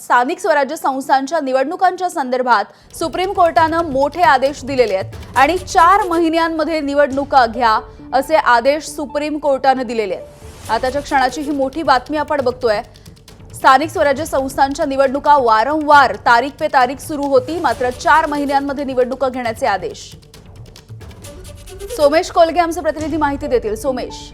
स्थानिक स्वराज्य संस्थांच्या निवडणुकांच्या संदर्भात सुप्रीम कोर्टानं मोठे आदेश दिलेले आहेत आणि चार महिन्यांमध्ये निवडणुका घ्या असे आदेश सुप्रीम कोर्टानं दिलेले आहेत. आताच्या क्षणाची ही मोठी बातमी आपण बघतोय. स्थानिक स्वराज्य संस्थांच्या निवडणुका वारंवार तारीख पे तारीख सुरू होती मात्र चार महिन्यांमध्ये निवडणुका घेण्याचे आदेश. सोमेश कोलगे आमचे प्रतिनिधी माहिती देतील. सोमेश.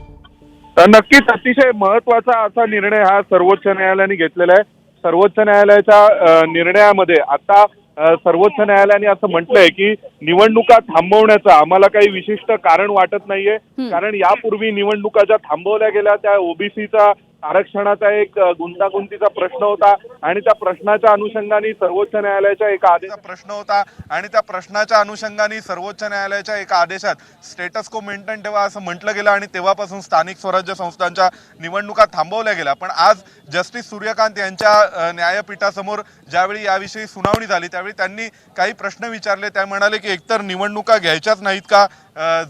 नक्कीच अतिशय महत्त्वाचा असा निर्णय हा सर्वोच्च न्यायालयाने घेतलेला आहे. सर्वोच्च न्यायालयाच्या निर्णयामध्ये आता सर्वोच्च न्यायालयाने असं म्हटलंय की निवडणुका थांबवण्याचं आम्हाला काही विशिष्ट कारण वाटत नाहीये. कारण यापूर्वी निवडणुका ज्या थांबवल्या गेल्या त्या ओबीसीचा आरक्षणाचा एक गुंतागुंतीचा प्रश्न होता आणि त्या प्रश्नाच्या अनुषंगाने सर्वोच्च न्यायालयाच्या एका आदेशाचा प्रश्न होता आणि त्या प्रश्नाच्या अनुषंगाने सर्वोच्च न्यायालयाच्या एका आदेशात स्टेटस को मेंटेन ठेवा असं म्हटलं गेलं आणि तेव्हापासून स्थानिक स्वराज्य संस्थांच्या निवडणुका थांबवल्या गेल्या. पण आज जस्टिस सूर्यकांत यांच्या न्यायपीठासमोर ज्यावेळी याविषयी सुनावणी झाली त्यावेळी त्यांनी काही प्रश्न विचारले. त्या म्हणाले की एकतर निवडणुका घ्यायच्याच नाहीत का?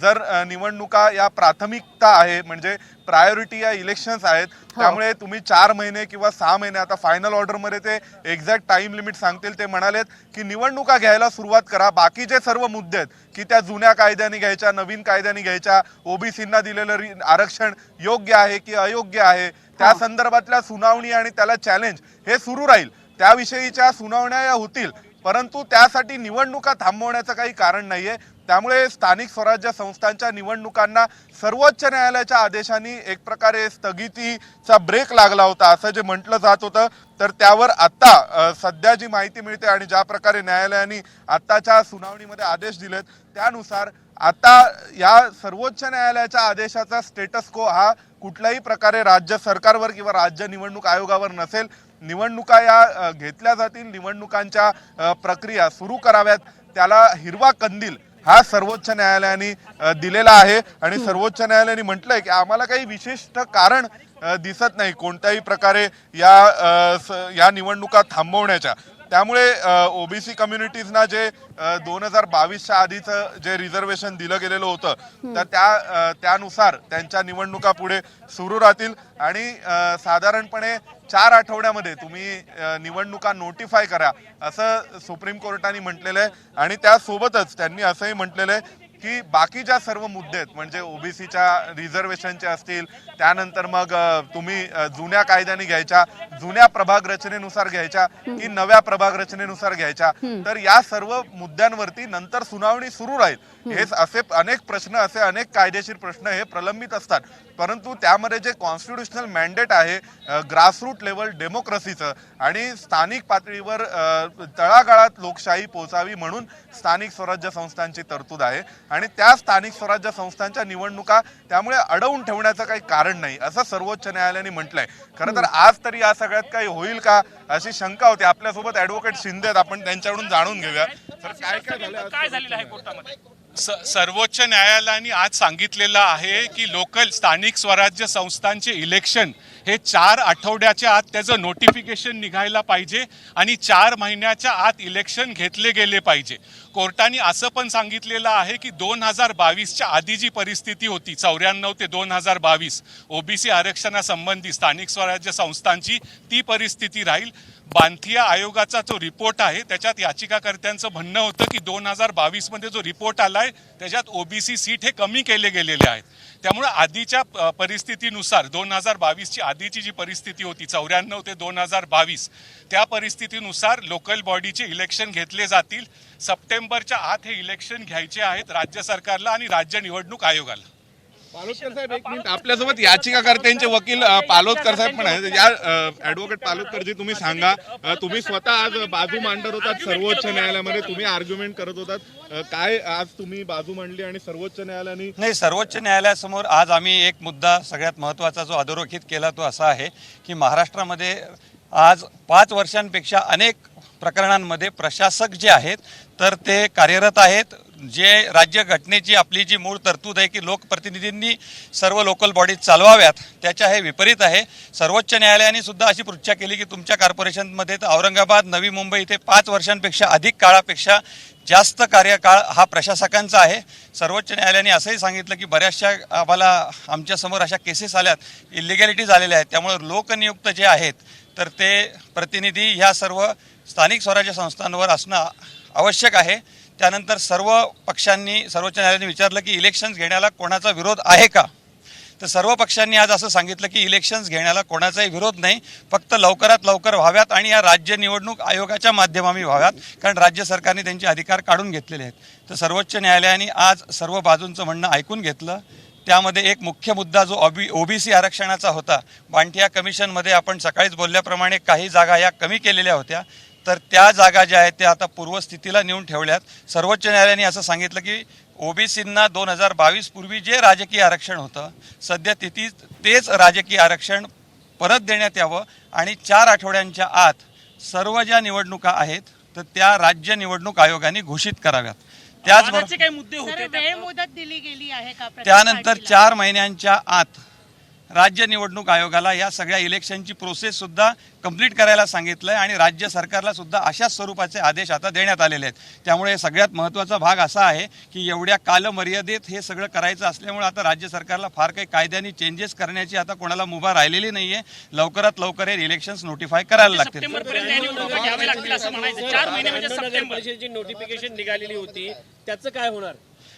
जर निवडणुका या प्राथमिकता आहे म्हणजे प्रायोरिटी या इलेक्शन्स आहेत त्यामुळे तुम्ही चार महिने किंवा सहा महिने आता फायनल ऑर्डरमध्ये ते एक्झॅक्ट टाइम लिमिट सांगतील ते म्हणालेत की निवडणुका घ्यायला सुरुवात करा. बाकीचे सर्व मुद्दे आहेत की त्या जुन्या कायद्याने घ्यायच्या नवीन कायद्याने घ्यायच्या ओबीसींना दिलेलं आरक्षण योग्य आहे की अयोग्य आहे त्या संदर्भातल्या सुनावणी आणि त्याला चॅलेंज हे सुरू राहील. त्याविषयीच्या सुनावण्या या होतील परंतु त्यासाठी निवडणुका थांबवण्याचं काही कारण नाहीये. त्यामुळे स्थानिक स्वराज्य संस्थांच्या निवडणुकांना सर्वोच्च न्यायालयाच्या आदेशाने एक प्रकारे स्थगितीचा ब्रेक लागला होता असं जे म्हटलं जात होतं. तर त्यावर आत्ता सध्या जी माहिती मिळते आणि ज्या प्रकारे न्यायालयाने आत्ताच्या सुनावणीमध्ये आदेश दिलेत त्यानुसार आता या सर्वोच्च न्यायालयाच्या आदेशाचा स्टेटस को हा कुठल्याही प्रकारे राज्य सरकारवर किंवा राज्य निवडणूक आयोगावर नसेल. निवडणुका या घेतल्या जातील निवडणुकांच्या प्रक्रिया सुरू कराव्यात. त्याला हिरवा कंदील हा सर्वोच्च न्यायालयाने दिलेला आहे. आणि सर्वोच्च न्यायालयाने म्हटलंय की आम्हाला काही विशिष्ट कारण दिसत नाही कोणत्याही प्रकारे या या निवडणुका थांबवण्याच्या. त्यामुळे ओबीसी कम्युनिटीजना जे दोन हजार बावीसच्या आधीचं जे रिझर्वेशन दिलं गेलेलं होतं तर त्या त्यानुसार त्यांच्या निवडणुका पुढे सुरू राहतील. आणि साधारणपणे चार आठवड्यामध्ये तुम्ही निवडणुका नोटिफाय करा असं सुप्रीम कोर्टाने म्हटलेलं आहे. आणि त्यासोबतच त्यांनी असंही म्हटलेलं आहे की बाकीच्या सर्व मुद्दे आहेत म्हणजे ओबीसीच्या रिझर्वेशनचे असतील त्यानंतर मग तुम्ही जुन्या कायद्याने घ्यायच्या जुन्या प्रभाग रचनेनुसार घ्यायच्या की नव्या प्रभाग रचनेनुसार घ्यायच्या तर या सर्व मुद्द्यांवरती नंतर सुनावणी सुरू राहील. हे असे अनेक प्रश्न असे अनेक कायदेशीर प्रश्न हे प्रलंबित असतात. परंतु त्यामध्ये जे कॉन्स्टिट्युशनल मॅन्डेट आहे ग्रासरूट लेवल डेमोक्रेसीचं आणि स्थानिक पातळीवर तळागाळात लोकशाही पोचावी म्हणून स्थानिक स्वराज्य संस्थांची तरतूद आहे. आणि त्या स्थानिक स्वराज्य संस्थांच्या निवडणुका त्यामुळे अडवून ठेवण्याचं काही कारण नाही असं सर्वोच्च न्यायालयाने म्हटलंय. खरं तर आज तरी या सगळ्यात काही होईल का अशी शंका होती. आपल्यासोबत ऍडव्होकेट शिंदे आहेत आपण त्यांच्याकडून जाणून घेऊया. तर काय काय झालं काय झालेलं आहे कोर्टामध्ये? स- सर्वोच्च न्यायालयाने आज सांगितलेलं आहे की लोकल स्थानिक स्वराज्य संस्थांचे इलेक्शन हे चार आठवड्याच्या आत त्याचं नोटिफिकेशन निघायला पाहिजे आणि चार महिन्याच्या आत इलेक्शन घेतले गेले पाहिजे. कोर्टाने असं पण सांगितलेलं आहे की दोन हजार बावीसच्या आधी जी परिस्थिती होती चौऱ्याण्णव ते दोन हजार बावीस ओबीसी आरक्षणासंबंधी स्थानिक स्वराज्य संस्थांची ती परिस्थिती राहील. बांथिया आयोगाचा जो रिपोर्ट आहे त्याच्यात याचिकाकर्त्यांचं म्हणणं होतं की दोन हजार बावीसमध्ये जो रिपोर्ट आलाय त्याच्यात ओबीसी सीट हे कमी केले गेलेले आहेत. त्यामुळे आधीच्या परिस्थितीनुसार दोन हजार बावीसची आधीची जी परिस्थिती होती चौऱ्याण्णव ते दोन हजार बावीस त्या परिस्थितीनुसार लोकल बॉडीचे इलेक्शन घेतले जातील. सप्टेंबरच्या आत हे इलेक्शन घ्यायचे आहेत राज्य सरकारला आणि राज्य निवडणूक आयोगाला. पालोदकर साहेब एक मिनिट. आपल्यासोबत याचिकाकर्त्यांचे वकील पालोदकर साहेब पण आहेत. या ऍडव्होकेट पालोदकरजी तुम्ही सांगा. तुम्ही स्वतः आज बाजू मांडत होतात सर्वोच्च न्यायालयामध्ये. तुम्ही आर्ग्युमेंट करत होतात. काय आज तुम्ही बाजू मांडली आणि सर्वोच्च न्यायालयाने नाही सर्वोच्च न्यायालयासमोर आज आम्ही एक मुद्दा सगळ्यात महत्त्वाचा जो अधोरेखित केला तो असा आहे की महाराष्ट्रामध्ये आज पाच वर्षांपेक्षा अनेक प्रकरणांमध्ये प्रशासक जे आहेत तर ते कार्यरत आहेत. जे राज्य घटनेची आपली जी मूळ तरतूद आहे की लोकप्रतिनिधींनी सर्व लोकल बॉडीज चालवाव्यात त्याच्या हे विपरीत आहे. सर्वोच्च न्यायालयाने सुद्धा अशी पृच्छा केली की तुमच्या कॉर्पोरेशनमध्ये तर औरंगाबाद नवी मुंबई इथे पाच वर्षांपेक्षा अधिक काळापेक्षा जास्त कार्यकाळ हा प्रशासकांचा आहे. सर्वोच्च न्यायालयाने असंही सांगितलं की बऱ्याचशा आम्हाला आमच्यासमोर अशा केसेस आल्यात इलिगॅलिटीज झालेल्या आहेत. त्यामुळे लोकनियुक्त जे आहेत तर ते प्रतिनिधी ह्या सर्व स्थानिक स्वराज्य संस्थांवर असणं आवश्यक आहे. त्यानंतर सर्व पक्षांनी सर्वोच्च न्यायालयाने विचारलं की इलेक्शन्स घेण्याला कोणाचा विरोध आहे का? तर सर्व पक्षांनी आज असं सांगितलं की इलेक्शन्स घेण्याला कोणाचाही विरोध नाही. फक्त लवकरात लवकर व्हाव्यात आणि या राज्य निवडणूक आयोगाच्या माध्यमाने व्हाव्यात. कारण राज्य सरकारने त्यांचे अधिकार काढून घेतलेले आहेत. तर सर्वोच्च न्यायालयाने आज सर्व बाजूंचं म्हणणं ऐकून घेतलं. त्यामध्ये एक मुख्य मुद्दा जो ओबी ओबीसी आरक्षणाचा होता. बांटिया कमिशनमध्ये आपण सकाळीच बोलल्याप्रमाणे काही जागा या कमी केलेल्या होत्या. तर त्या जागा ज्या आहेत त्या आता पूर्वस्थितीला नेऊन ठेवल्यात. सर्वोच्च न्यायालयाने असं सांगितलं की ओबीसींना दोन हजार बावीस पूर्वी जे राजकीय आरक्षण होतं सध्या तिथे तेच राजकीय आरक्षण परत देण्यात यावं आणि चार आठवड्यांच्या आत सर्व ज्या निवडणुका आहेत तर त्या राज्य निवडणूक आयोगाने घोषित कराव्यात. त्याचबरोबर वादाचे काही मुद्दे होते सर त्या- वेळ मुदत दिली गेली आहे का प्रत्येक त्यानंतर? चार महिन्यांच्या आत राज्य निवडणूक आयोगाला या सगळ्या इलेक्शनची प्रोसेस सुद्धा कंप्लीट करायला सांगितलंय आणि राज्य सरकारला सुद्धा अशाच स्वरूपाचे आदेश आता देण्यात आलेले आहेत. त्यामुळे सगळ्यात महत्त्वाचा भाग असा आहे की एवढ्या कालमर्यादेत हे सगळं करायचं असल्यामुळे आता राज्य सरकारला फार काही कायद्याने चेंजेस करण्याची आता कोणाला मुभा राहिलेली नाहीये. लवकरात लवकर हे इलेक्शन्स नोटिफाय करायला लागतील. सप्टेंबर पर्यंत या निवडणुका घ्याव्या लागतील महिने म्हणजे नोटिफिकेशन निघालेली होती त्याचं काय होणार?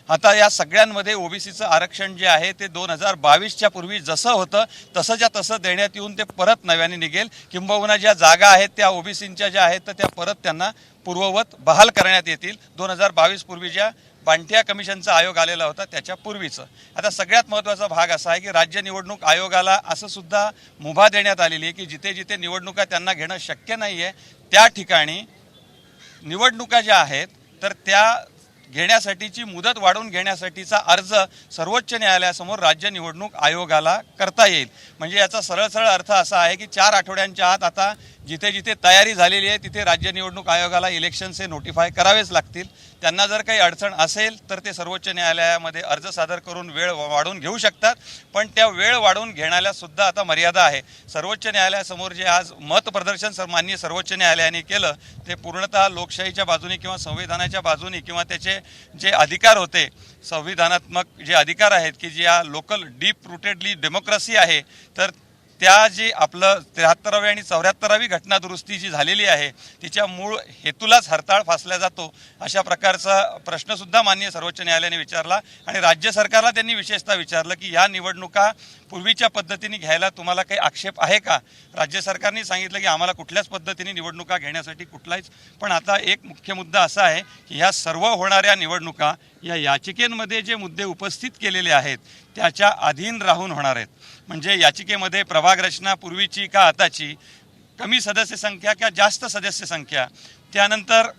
आता या सगळ्यांमध्ये ओबीसीचं आरक्षण जे आहे ते दोन हजार बावीसच्या पूर्वी जसं होतं तसंच्या तसं देण्यात येऊन ते परत नव्याने निघेल. किंबहुना ज्या जागा आहेत त्या ओबीसींच्या ज्या आहेत तर त्या परत त्यांना पूर्ववत बहाल करण्यात येतील. दोन हजार बावीस पूर्वी ज्या पांठ्या कमिशनचा आयोग आलेला होता त्याच्या पूर्वीचं. आता सगळ्यात महत्त्वाचा भाग असा आहे की राज्य निवडणूक आयोगाला असं सुद्धा मुभा देण्यात आलेली आहे की जिथे जिथे निवडणुका त्यांना घेणं शक्य नाही आहे त्या ठिकाणी निवडणुका ज्या आहेत तर त्या घेण्यासाठीची मुदत वाढवून घेण्यासाठीचा अर्ज सर्वोच्च न्यायालयासमोर राज्य निवडणूक आयोगाला करता येईल. म्हणजे याचा सरळ सरळ अर्थ असा आहे की चार आठवड्यांच्या आत आता जिथे जिथे तयारी झालेली आहे तिथे राज्य निवडणूक आयोगाला इलेक्शन्स हे नोटिफाय करावेच लागतील. त्यांना जर काही अडचण असेल तर ते सर्वोच्च न्यायालयामध्ये अर्ज सादर करून वेळ वाढवून घेऊ शकतात. पण त्या वेळ वाढवून घेण्याला सुद्धा आता मर्यादा आहे. सर्वोच्च न्यायालयासमोर जे आज मत प्रदर्शन सर माननीय सर्वोच्च न्यायालयाने केलं ते पूर्णतः लोकशाहीच्या बाजूने किंवा संविधानाच्या बाजूने किंवा त्याचे जे अधिकार होते संविधानात्मक जे अधिकार आहेत की जी या लोकल डीप रुटेडली डेमोक्रेसी आहे तर त्या जी आपलं त्र्याहत्तरावी आणि चौऱ्याहत्तरावी घटना दुरुस्ती जी झालेली आहे तिच्या मूळ हेतूलाच हरताळ फासल्या जातो अशा प्रकारचा प्रश्नसुद्धा माननीय सर्वोच्च न्यायालयाने विचारला आणि राज्य सरकारला त्यांनी विशेषतः विचारलं की या निवडणुका पूर्वीच्या पद्धतीने घ्यायला तुम्हाला काही आक्षेप आहे का? राज्य सरकारने सांगितलं की आम्हाला कुठल्याच पद्धतीने निवडणुका घेण्यासाठी कुठलाच पण आता एक मुख्य मुद्दा असा आहे की ह्या सर्व होणाऱ्या निवडणुका या याचिकेमध्ये जे मुद्दे उपस्थित केलेले आहेत त्याच्या अधीन राहून होणार आहेत. म्हणजे याचिकेमध्ये प्रभाग रचना पूर्वीची का आताची कमी सदस्य संख्या का जास्त सदस्य संख्या त्यानंतर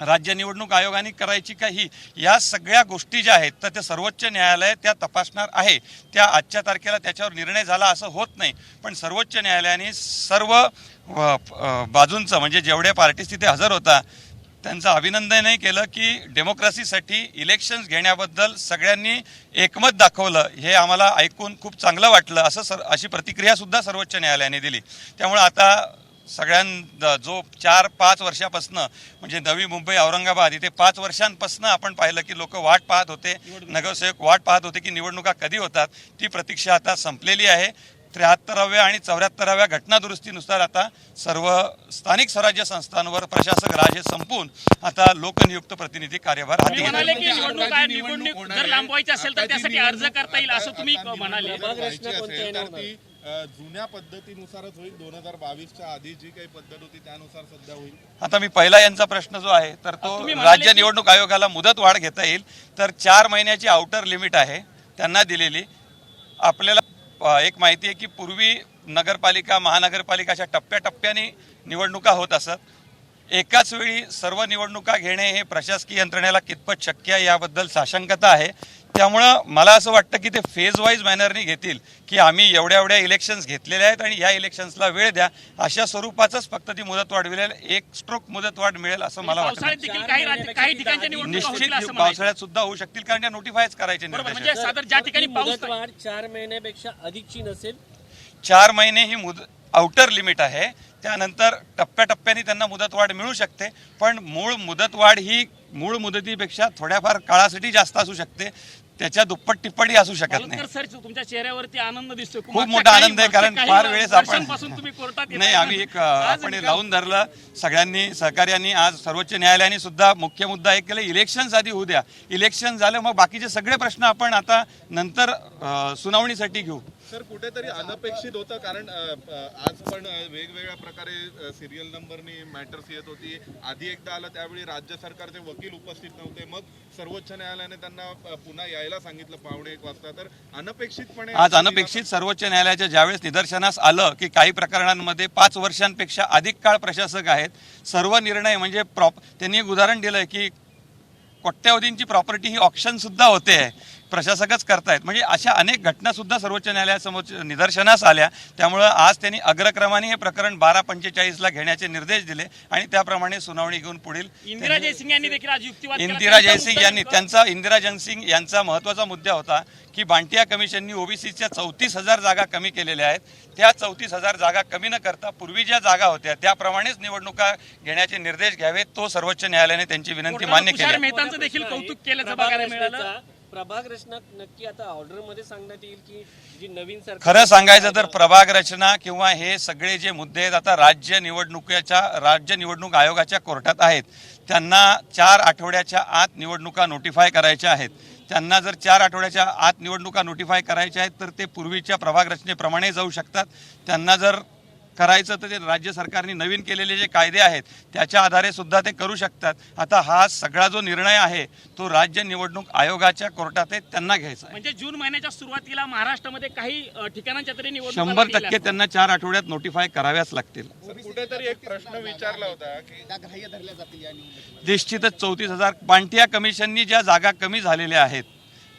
राज्य निवडणूक आयोगाने करायची का ही या सगळ्या गोष्टी ज्या आहेत तर ते सर्वोच्च न्यायालय त्या तपासणार आहे. त्या आजच्या तारखेला त्याच्यावर निर्णय झाला असं होत नाही. पण सर्वोच्च न्यायालयाने सर्व बाजूंचं म्हणजे जेवढ्या पार्टीज तिथे हजर होता त्यांचं अभिनंदनही केलं की डेमोक्रेसीसाठी इलेक्शन्स घेण्याबद्दल सगळ्यांनी एकमत दाखवलं. हे आम्हाला ऐकून खूप चांगलं वाटलं. असं सर अशी प्रतिक्रियासुद्धा सर्वोच्च न्यायालयाने दिली. त्यामुळे आता सगळ्यां जो चार पाच वर्षापासनं म्हणजे नवी मुंबई औरंगाबाद इथे पाच वर्षांपासनं आपण पाहिलं की लोक वाट पाहत होते. नगरसेवक वाट पाहत होते की निवडणुका कधी होतात. ती प्रतीक्षा आता संपलेली आहे. त्र्याहत्तराव्या आणि चौऱ्याहत्तराव्या घटनादुरुस्तीनुसार आता सर्व स्थानिक स्वराज्य संस्थांवर प्रशासक राज हे संपून आता लोकनियुक्त प्रतिनिधी कार्यभार हाती निवडणूक आहे निवडणूक जर लांबवायची असेल तर त्यासाठी अर्ज करता येईल असं तुम्ही म्हणाले. जुन्या पद्धतीनुसारच होईल. दोन हजार बावीसच्या आधी जी काही पद्धत होती त्यानुसार सध्या होईल. आता मी पहिला यांचा प्रश्न जो आहे तर तो राज्य निवडणूक आयोगाला मुदत वाढ घेता येईल. तर चार महिन्याची आउटर लिमिट आहे त्यांना दिलेली. आपल्याला एक माहिती आहे की पूर्वी नगरपालिका महानगरपालिका अशा टप्प्याटप्प्याने निवडणुका होत असत. एकाच वेळी सर्व निवडणुका घेणे हे प्रशासकीय यंत्रणेला कितपत शक्य आहे याबद्दल साशंकता आहे. त्यामुळं मला असं वाटतं की ते फेज वाईज मॅनरनी घेतील की आम्ही एवढ्या एवढ्या इलेक्शन्स घेतलेल्या आहेत आणि या इलेक्शन्सला वेळ द्या. अशा स्वरूपाचंच फक्त ती मुदत वाढ मिळेल एक स्ट्रोक मुदत वाढ मिळेल असं मला वाटतं. पावसाळ्यात देखील काही राज्य काही ठिकाणच्या निवडणुका निश्चित पावसाळ्यात सुद्धा होऊ शकतील कारण त्या नोटिफायच करायचे निर्देश म्हणजे साधारण ज्या ठिकाणी पाऊस मुदतवाढ चार महिन्यापेक्षा अधिकची नसेल? चार महिने ही मुद आउटर लिमिट आहे. त्यानंतर टप्प्याटप्प्याने त्यांना मुदतवाढ मिळू शकते पण मूळ मुदतवाढ ही मूळ मुदतीपेक्षा थोड्याफार काळासाठी जास्त असू शकते. त्याच्या दुप्पट टिप्पणी असू शकत नाही. सर तुमच्या चेहऱ्यावरती आनंद दिसतोय. खूप मोठा आनंद आहे कारण फार वेळेस आपण नाही. आम्ही एक आपण लावून धरलं. सगळ्यांनी सहकार्यांनी आज सर्वोच्च न्यायालयाने सुद्धा मुख्य मुद्दा एक केला. इलेक्शन आधी होऊ द्या. इलेक्शन झालं मग बाकीचे सगळे प्रश्न आपण आता नंतर सुनावणीसाठी घेऊ. सर कुठेतरी अनपेक्षित होतं कारण आज पण वेगवेगळ्या प्रकारे सिरियल नंबरनी मॅटर्स येत होती. आधी एकदा आलं त्यावेळी राज्य सरकारचे वकील उपस्थित नव्हते. मग सर्वोच्च न्यायालयाने त्यांना पुन्हा यायला सांगितलं पावणे एक वाजता. तर अनपेक्षितपणे आज अनपेक्षित सर्वोच्च न्यायालयाच्या ज्यावेळेस निदर्शनास आलं की काही प्रकरणांमध्ये पाच वर्षांपेक्षा अधिक काळ प्रशासक आहेत. सर्व निर्णय म्हणजे प्रॉप त्यांनी एक उदाहरण दिलंय की कोट्यावधींची प्रॉपर्टी ही ऑप्शन सुद्धा होते. प्रशासकच करतायत. म्हणजे अशा अनेक घटना सुद्धा सर्वोच्च न्यायालयासमोर निदर्शनास आल्या. त्यामुळं आज त्यांनी अग्रक्रमाने हे प्रकरण बारा पंचेचाळीसला घेण्याचे निर्देश दिले आणि त्याप्रमाणे सुनावणी घेऊन पुढील इंदिरा जयसिंग यांनी देखील आज युक्तिवाद केला. इंदिरा त्यांचं जयसिंग यांनी त्यांचा इंदिरा जयसिंग यांचा महत्त्वाचा मुद्दा होता की बांटिया कमिशननी ओबीसीच्या चौतीस हजार जागा कमी केलेल्या आहेत. त्या चौतीस हजार जागा कमी न करता पूर्वी ज्या जागा होत्या त्याप्रमाणेच निवडणुका घेण्याचे निर्देश घ्यावेत तो सर्वोच्च न्यायालयाने त्यांची विनंती मान्य केली मेहतांचं देखील कौतुक केल्याचं प्रभाग बघायला मिळालं. रचनेचा- प्रभाग रचना नक्की आता ऑर्डरमध्ये सांगण्यात येईल की जी नवीन सरकार खरं सांगायचं तर प्रभाग रचना किंवा हे सगळे जे मुद्दे आहेत आता राज्य निवडणुकीच्या राज्य निवडणूक आयोगाच्या कोर्टात आहेत. त्यांना चार आठवड्याच्या आत निवडणुका नोटिफाय करायच्या आहेत. त्यांना जर चार आठवड्याच्या आत निवडणुका नोटिफाय करायच्या आहेत तर ते पूर्वीच्या प्रभाग रचनेप्रमाणे जाऊ शकतात. त्यांना जर करायचं तर ते राज्य सरकारने नवीन केलेले जे कायदे आहेत त्याच्या आधारे सुद्धा ते करू शकतात. आता हा सगळा जो निर्णय आहे तो राज्य निवडणूक आयोगाच्या कोर्टात आहे त्यांना घ्यायचा आहे. म्हणजे जून महिन्याच्या सुरुवातीला महाराष्ट्रामध्ये काही ठिकाणांच्या तरी निवडणुका शंभर टक्के. त्यांना चार आठवड्यात नोटिफाय कराव्याच लागतील. कुठेतरी एक प्रश्न विचारला होता की निश्चितच चौतीस हजार पांटिया कमिशननी ज्या जागा कमी झालेल्या आहेत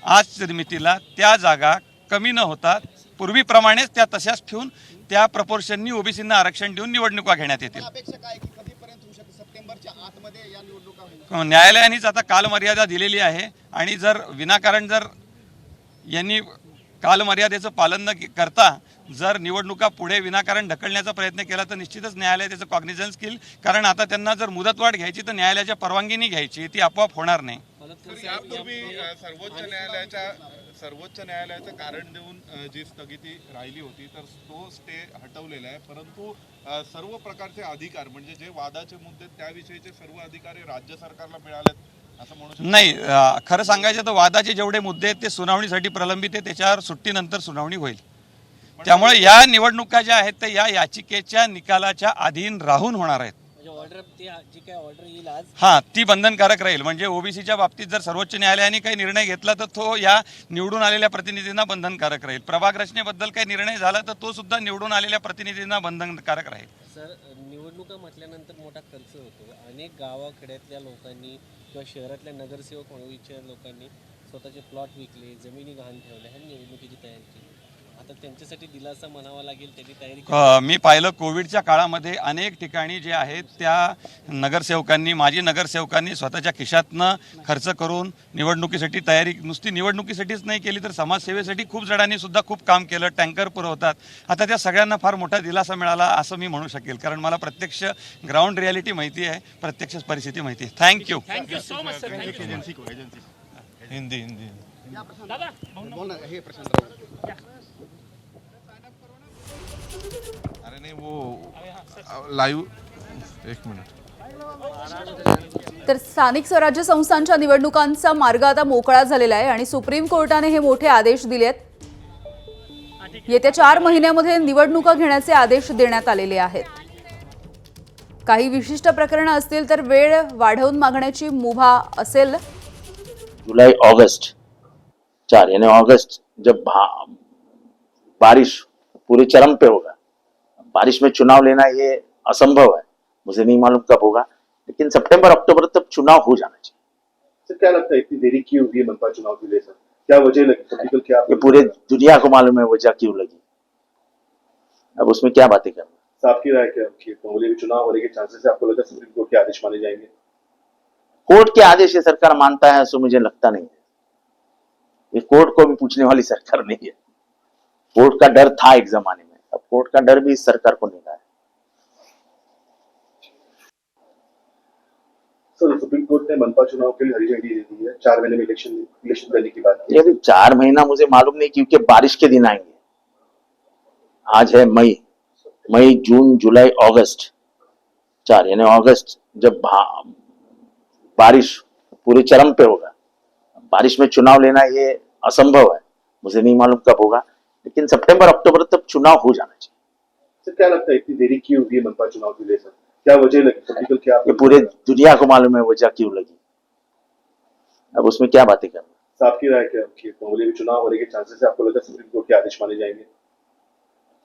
आज निर्मितीला त्या जागा कमी न होता पूर्वीप्रमाणेच त्या तशाच ठेवून त्या प्रपोर्शननी ओबीसींना आरक्षण देऊन निवडणुका घेण्यात येतील. न्यायालयानेच आता कालमर्यादा दिलेली आहे आणि जर विनाकारण जर यांनी कालमर्यादेचं पालन न करता जर निवडणुका पुढे विनाकारण ढकलण्याचा प्रयत्न केला तर निश्चितच न्यायालय त्याचं कॉग्निझन्स घेईल. कारण आता त्यांना जर मुदतवाढ घ्यायची तर न्यायालयाच्या परवानगीने घ्यायची. ती आपोआप होणार नाही. तर यापूर्वी सर्वोच्च न्यायालयाच्या सर्वोच्च न्यायालयाचं कारण देऊन जी स्थगिती राहिली होती तर तो स्टे हटवलेला आहे. परंतु सर्व प्रकारचे अधिकार म्हणजे जे वादाचे मुद्दे त्याविषयीचे सर्व अधिकार हे राज्य सरकारला मिळालेत असं म्हणू शकतो. नाही खरं सांगायचं तर वादाचे जेवढे मुद्दे आहेत ते सुनावणीसाठी प्रलंबित आहे त्याच्यावर सुट्टीनंतर सुनावणी होईल. त्यामुळे या निवडणुका ज्या आहेत त्या या याचिकेच्या निकालाच्या अधीन राहून होणार आहेत. म्हणजे हा ती बंधनकारक राहील. म्हणजे ओबीसीच्या बाबतीत जर सर्वोच्च न्यायालयाने काही निर्णय घेतला तर तो या निवडून आलेल्या प्रतिनिधींना बंधनकारक राहील. प्रभाग रचनेबद्दल काही निर्णय झाला तर तो सुद्धा निवडून आलेल्या प्रतिनिधींना बंधनकारक राहील. सर निवडणुका म्हटल्यानंतर मोठा खर्च होतो. अनेक गावाखेड्यातल्या लोकांनी किंवा शहरातल्या नगरसेवक म्हणूच्या लोकांनी स्वतःचे प्लॉट विकले जमिनी गहाण ठेवल्या ह्या निवडणुकीची तयारी केली. आता त्यांच्यासाठी दिलासा म्हणावा लागेल त्यांनी तयारी मी पाहिलं कोविडच्या काळामध्ये अनेक ठिकाणी जे आहेत त्या नगरसेवकांनी माजी नगरसेवकांनी स्वतःच्या खिशातनं खर्च करून निवडणुकीसाठी तयारी नुसती निवडणुकीसाठीच नाही केली तर समाजसेवेसाठी खूप जणांनी सुद्धा खूप काम केलं टँकर पुरवतात. आता त्या सगळ्यांना फार मोठा दिलासा मिळाला असं मी म्हणू शकेल कारण मला प्रत्यक्ष ग्राउंड रियालिटी माहिती आहे प्रत्यक्ष परिस्थिती माहिती आहे. Thank you thank you so much sir thank you Hindi Hindi. दादा अरे नाही वो लाईव्ह एक मिनिट तर स्थानिक स्वराज्य संस्थांच्या निवडणुकांचा मार्ग आता मोकळा झालेला आहे आणि सुप्रीम कोर्टाने हे मोठे आदेश दिले आहेत येत्या चार महिन्यामध्ये निवडणुका घेण्याचे आदेश देण्यात आलेले आहेत. काही विशिष्ट प्रकरणं असतील तर वेळ वाढवून मागण्याची मुभा असेल. जुलाई अगस्त चार यानी अगस्त जब बारिश पूरे चरम पे होगा. बारिश में चुनाव लेना ये असंभव है। मुझे नहीं मालूम कब होगा लेकिन सितंबर अक्टूबर तक चुनाव हो जाना चाहिए। सर क्या लगता है इतनी देरी क्यों हुई मनपा चुनाव के लिए सर? क्या वजह लगी? पॉलिटिकल क्या ये पूरे दुनिया को मालूम है वजह क्यों लगी। अब उसमें क्या बातें करना साहब की राय क्या कि कांग्रेस के चुनाव होने के चांसेस आपको लगता है सुप्रीम कोर्ट के आदेश माने जाएँगे? कोर्ट के आदेश ये सरकार मानता है सो मुझे लगता नहीं है। ये कोर्ट को भी पूछने वाली सरकार नहीं है। कोर्ट का डर था एक जमाने में। अब कोर्ट का डर भी इस सरकार को रहा है। सर सुप्रीम कोर्ट ने मनपा चुनाव के लिए हरी झंडी दे दी है। चार महीने में इलेक्शन इलेक्शन करने की बात अभी चार महीना मुझे मालूम नहीं क्योंकि बारिश के दिन आएँगे। आज है मई मई जून जुलाई अगस्त। चार यानी अगस्त जब बारिश पूरे चरम पे होगा। बारिश में चुनाव लेना ये असंभव है। मुझे नहीं मालूम कब होगा। लेकिन सितंबर अक्टूबर तक चुनाव हो जाना चाहिए। सर क्या लगता है इतनी देरी क्यों हुई मनपा चुनाव के लिए सर? क्या वजह लगी? पॉलिटिकल क्या ये पूरे दुनिया को मालूम है वजह क्यों लगी। अब उसमें क्या बातें करना सर, आपकी राय क्या है कि कांग्रेस के चुनाव होने के चांसेस है आपको लगता है सुप्रीम कोर्ट के आदेश माने जाएँगे?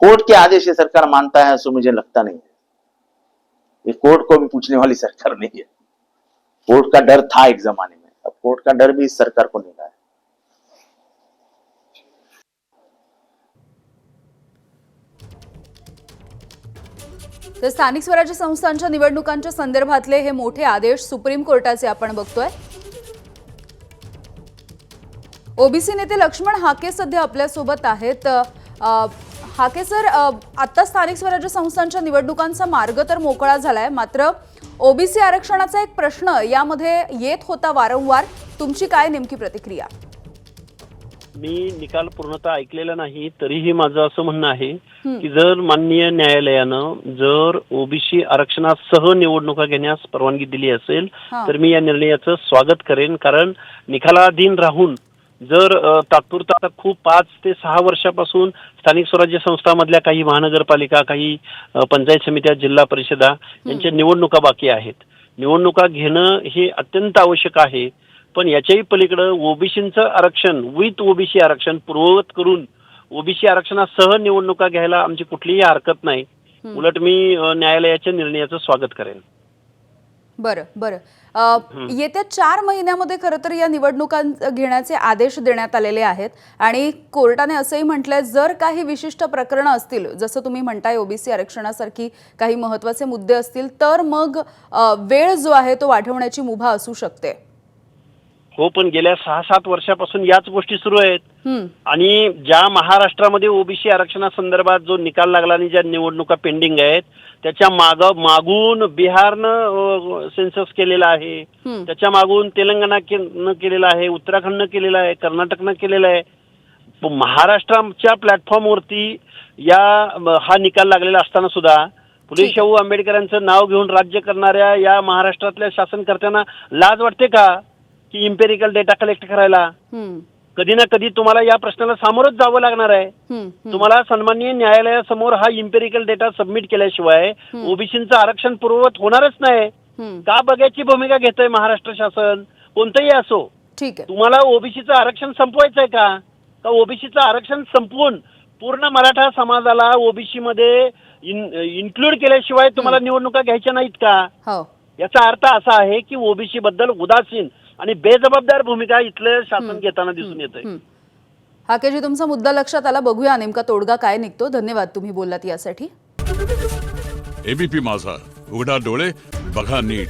कोर्ट के आदेश ये सरकार मानता है ऐसा मुझे लगता नहीं है। ये कोर्ट को भी पूछने वाली सरकार नहीं है। कोर्ट का डर था एक जमाने में। अब कोर्ट का डर भी इस सरकार को नहीं रहा है। तर स्थानिक स्वराज्य संस्थांच्या निवडणुकांच्या संदर्भातले हे मोठे आदेश सुप्रीम कोर्टाचे आपण बघतोय. ओबीसी नेते लक्ष्मण हाके सध्या आपल्यासोबत आहेत. हाके सर आता स्थानिक स्वराज्य संस्थांच्या निवडणुकांचा मार्ग तर मोकळा झालाय. मात्र ओबीसी आरक्षणाचा एक प्रश्न यामध्ये येत होता वारंवार. तुमची काय नेमकी प्रतिक्रिया? मी निकाल पूर्णतः ऐकलेला नाही तरीही माझं असं म्हणणं आहे की जर माननीय न्यायालयानं जर ओबीसी आरक्षणासह निवडणुका घेण्यास परवानगी दिली असेल. तर मी या निर्णयाचं स्वागत करेन. कारण निकालाधीन राहून जर तात्पुरता आता खूप पाच ते सहा वर्षापासून स्थानिक स्वराज्य संस्थामधल्या काही महानगरपालिका काही पंचायत समित्या जिल्हा परिषदा यांच्या निवडणुका बाकी आहेत. निवडणुका घेणं हे अत्यंत आवश्यक आहे. पण याच्याही पलीकडं ओबीसीचं आरक्षण विथ ओबीसी आरक्षण पूर्ववत करून ओबीसी आरक्षणासह निवडणुका घ्यायला आमची कुठलीही हरकत नाही. उलट मी न्यायालयाच्या निर्णयाचं स्वागत करेन. बरं बरं. येत्या चार महिन्यामध्ये खरं तर या निवडणुकां घेण्याचे आदेश देण्यात आलेले आहेत आणि कोर्टाने असंही म्हटलंय जर काही विशिष्ट प्रकरणं असतील जसं तुम्ही म्हणताय ओबीसी आरक्षणासारखी काही महत्त्वाचे मुद्दे असतील तर मग वेळ जो आहे तो वाढवण्याची मुभा असू शकते. हो पण गेल्या सहा सात वर्षापासून याच गोष्टी सुरू आहेत. आणि ज्या महाराष्ट्रामध्ये ओबीसी आरक्षणासंदर्भात जो निकाल लागला आणि ज्या निवडणुका पेंडिंग आहेत त्याच्या माग मागून बिहारनं सेन्सस केलेला आहे. त्याच्या मागून तेलंगणा के- न केलेला आहे उत्तराखंडनं केलेला आहे कर्नाटकनं केलेला आहे. पण महाराष्ट्राच्या प्लॅटफॉर्मवरती या हा निकाल लागलेला असताना सुद्धा आहे. शाहू आंबेडकरांचं नाव घेऊन राज्य करणाऱ्या या महाराष्ट्रातल्या शासनकर्त्यांना लाज वाटते का? की इम्पेरिकल डेटा कलेक्ट करायला. कधी ना कधी तुम्हाला या प्रश्नाला सामोरच जावं लागणार आहे. तुम्हाला सन्माननीय न्यायालयासमोर हा इम्पेरिकल डेटा सबमिट केल्याशिवाय ओबीसीचं आरक्षण पूर्ववत होणारच नाही. का बघायची भूमिका घेतंय महाराष्ट्र शासन? कोणतंही असो. ठीक आहे. तुम्हाला ओबीसीचं आरक्षण संपवायचंय का? का ओबीसीचं आरक्षण संपवून पूर्ण मराठा समाजाला ओबीसी मध्ये इन्क्लूड केल्याशिवाय तुम्हाला निवडणुका घ्यायच्या नाहीत का? हो. याचा अर्थ असा आहे की ओबीसी बद्दल उदासीन आणि बेजबाबदार भूमिका इथलं शासन घेताना दिसून येत आहे हम्म. हाकेजी तुमचा मुद्दा लक्षात आला. बघूया नेमका तोडगा काय निघतो. धन्यवाद तुम्ही बोललात यासाठी. एबीपी माझा. उघडा डोळे बघा नीट.